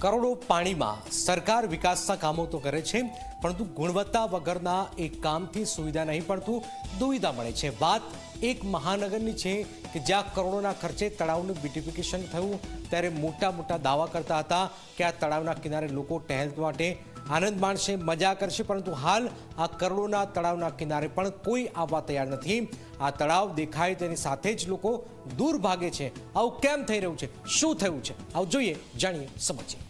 કરોડો પાણીમાં સરકાર વિકાસના કામો તો કરે છે. પરંતુ ગુણવત્તા વગરના એક કામથી સુવિધા નહીં પડતું, દુવિધા મળે છે. વાત એક મહાનગરની છે કે જ્યાં કરોડોના ખર્ચે તળાવનું બ્યુટિફિકેશન થયું, ત્યારે મોટા મોટા દાવા કરતા હતા કે આ તળાવના કિનારે લોકો ટહેલ માટે આનંદ માણશે, મજા કરશે, પરંતુ હાલ આ કરોડોના તળાવના કિનારે પણ કોઈ આવવા તૈયાર નથી. આ તળાવ દેખાય તેની સાથે જ લોકો દૂર ભાગે છે. આવું કેમ થઈ રહ્યું છે? શું થયું છે? આવું જોઈએ, જાણીએ, સમજીએ.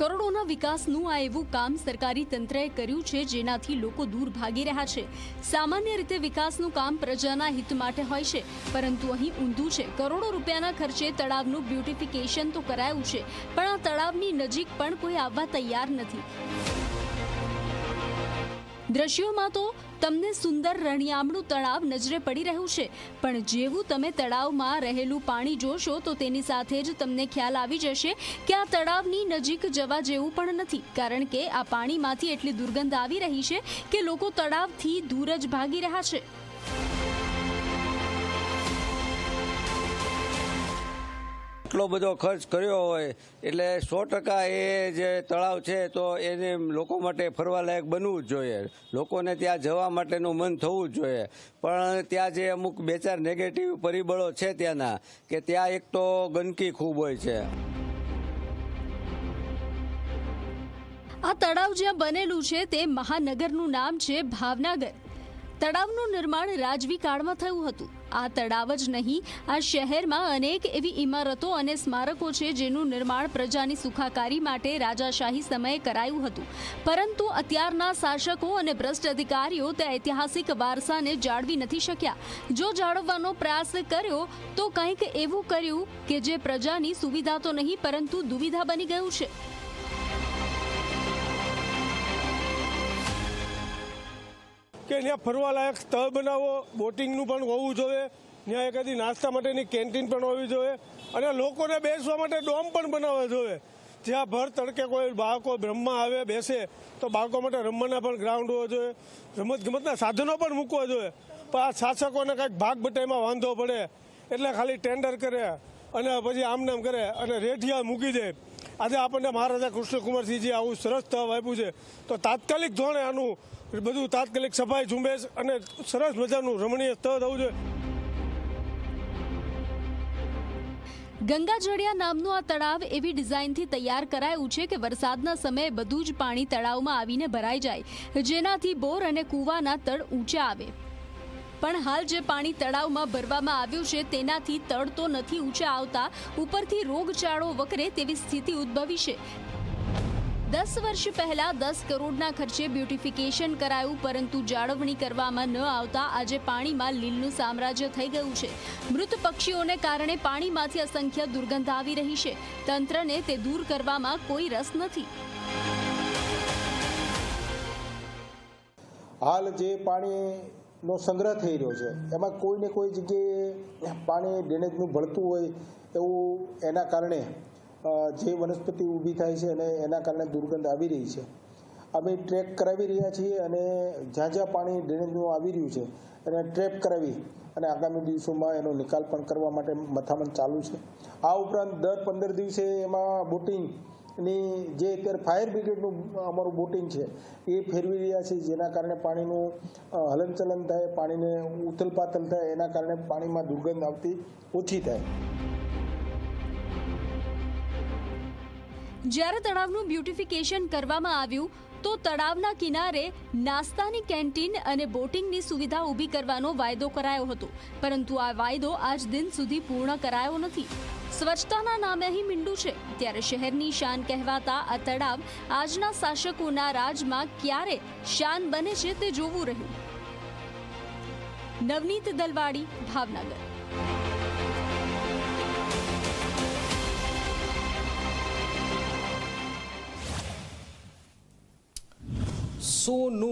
કરોડોના વિકાસનું આ એવું કામ સરકારી તંત્રએ કર્યું છે, જેનાથી લોકો દૂર ભાગી રહ્યા છે. સામાન્ય રીતે વિકાસનું કામ પ્રજાના હિત માટે હોય છે, પરંતુ અહીં ઊંધું છે. કરોડો રૂપિયાના ખર્ચે તળાવનું બ્યુટિફિકેશન તો કરાયું છે, પણ આ તળાવની નજીક પણ કોઈ આવવા તૈયાર નથી. દ્રશ્યોમાં તો તમને સુંદર રણિયામણું તળાવ નજરે પડી રહ્યું છે. પણ જેવું તમે તળાવમાં રહેલું પાણી જોશો, તો તેની સાથે જ તમને ખ્યાલ આવી જશે કે આ તળાવની નજીક જવા જેવું પણ નથી. કારણ કે આ પાણીમાંથી એટલી દુર્ગંધ આવી રહી છે કે લોકો તળાવથી દૂર જ ભાગી રહ્યા છે. એટલો બધો ખર્ચ કર્યો હોય, એટલે સો ટકા એ જે તળાવ છે તો એને લોકો માટે ફરવાલાયક બનવું જ જોઈએ. લોકોને ત્યાં જવા માટેનું મન થવું જ જોઈએ. પણ ત્યાં જે અમુક બે ચાર નેગેટિવ પરિબળો છે ત્યાંના, કે ત્યાં એક તો ગંદકી ખૂબ હોય છે. આ તળાવ જ્યાં બનેલું છે તે મહાનગરનું નામ છે ભાવનગર. તળાવનું નિર્માણ રાજવી કાળમાં થયું હતું. આ તળાવ જ નહીં, આ શહેરમાં અનેક એવી ઇમારતો અને સ્મારકો છે જેનું નિર્માણ પ્રજાની સુખાકારી માટે રાજાશાહી સમયે કરાયું હતું. પરંતુ અત્યારના શાસકો અને ભ્રષ્ટ અધિકારીઓ તે ઐતિહાસિક વારસાને જાળવી નથી શક્યા. જો જાળવવાનો પ્રયાસ કર્યો, તો કંઈક એવું કર્યું કે જે પ્રજાની સુવિધા તો નહીં, પરંતુ દુવિધા બની ગયું છે. કે ત્યાં ફરવાલાયક સ્થળ બનાવો, બોટિંગનું પણ હોવું જોઈએ. ત્યાં એકાદી નાસ્તા માટેની કેન્ટીન પણ હોવી જોઈએ. અને લોકોને બેસવા માટે ડોમ પણ બનાવવા જોઈએ. જ્યાં ભર તડકે કોઈ બાળકો બ્રહ્મા આવે, બેસે, તો બાળકો માટે રમવાના પણ ગ્રાઉન્ડ હોવો જોઈએ. રમત ગમતના સાધનો પણ મૂકવા જોઈએ. પણ આ શાસકોને કાંઈક ભાગ બટાઈમાં વાંધો પડે, એટલે ખાલી ટેન્ડર કરે અને પછી આમ નામ કરે અને રેઠિયા મૂકી દે. આજે આપણને મહારાજા કૃષ્ણકુમારસિંહજી આવું સરસ સ્થળ આપ્યું છે. તો તાત્કાલિક ધોરણે આનું બધું તાત્કાલિક સફાઈ, ઝુંબેશ અને સરસ મજાનું રમણીય સ્થળ થવું જોઈએ. ગંગાજળિયા નામનું આ તળાવ એવી ડિઝાઇનથી તૈયાર કરાયું છે કે વરસાદના સમયે બધું જ પાણી તળાવમાં આવીને ભરાઈ જાય. જેનાથી બોર અને કૂવાના તળ ઊંચા આવે. પણ હાલ જે પાણી તળાવમાં ભરવામાં આવ્યું છે, તેનાથી તળ તો નથી ઊંચા આવતા, ઉપરથી રોગચાળો વકરે તેવી સ્થિતિ ઉદ્ભવી છે. દસ વર્ષ પહેલા દસ કરોડના ખર્ચે બ્યુટિફિકેશન કરાયું, પરંતુ જાળવણી કરવામાં ન આવતા આજે પાણીમાં લીલનું સામ્રાજ્ય થઈ ગયું છે. મૃત પક્ષીઓને કારણે પાણીમાંથી અસંખ્ય દુર્ગંધ આવી રહી છે. તંત્રને તે દૂર કરવામાં કોઈ રસ નથી. હાલ જે પાણીનો સંગ્રહ થઈ રહ્યો છે. એમાં કોઈ ને કોઈ જગ્યાએ પાણી ડ્રેનેજનું ભળતું હોય એવું એના કારણે જે વનસ્પતિ ઊભી થાય છે અને એના કારણે દુર્ગંધ આવી રહી છે. અમે ટ્રેક કરાવી રહ્યા છીએ અને જ્યાં જ્યાં પાણી ડ્રેનેજનું આવી રહ્યું છે, એને ટ્રેપ કરાવી અને આગામી દિવસોમાં એનો નિકાલ પણ કરવા માટે મથામણ ચાલુ છે. આ ઉપરાંત દર પંદર દિવસે એમાં બોટિંગ ની જે અત્યારે ફાયર બ્રિગેડનું અમારું બોટિંગ છે, એ ફેરવી રહ્યા છે, જેના કારણે પાણીનું હલનચલન થાય, પાણીને ઉથલપાથલ થાય, એના કારણે પાણીમાં દુર્ગંધ આવતી ઓછી થાય. જ્યારે તળાવનું બ્યુટિફિકેશન કરવામાં આવ્યું તો તળાવના કિનારે નાસ્તાની કેન્ટીન અને બોટિંગની સુવિધા ઊભી કરવાનો વાયદો કરાયો હતો. પરંતુ આ વાયદો આજ દિન સુધી પૂર્ણ કરાયો નથી. સ્વચ્છતાના નામે અહીં મીંડું છે. ત્યારે શહેરની શાન કહેવાતા આ તળાવ આજના શાસકોના રાજમાં ક્યારે શાન બને છે તે જોવું રહ્યું. નવનીત દલવાડી, ભાવનગર. so no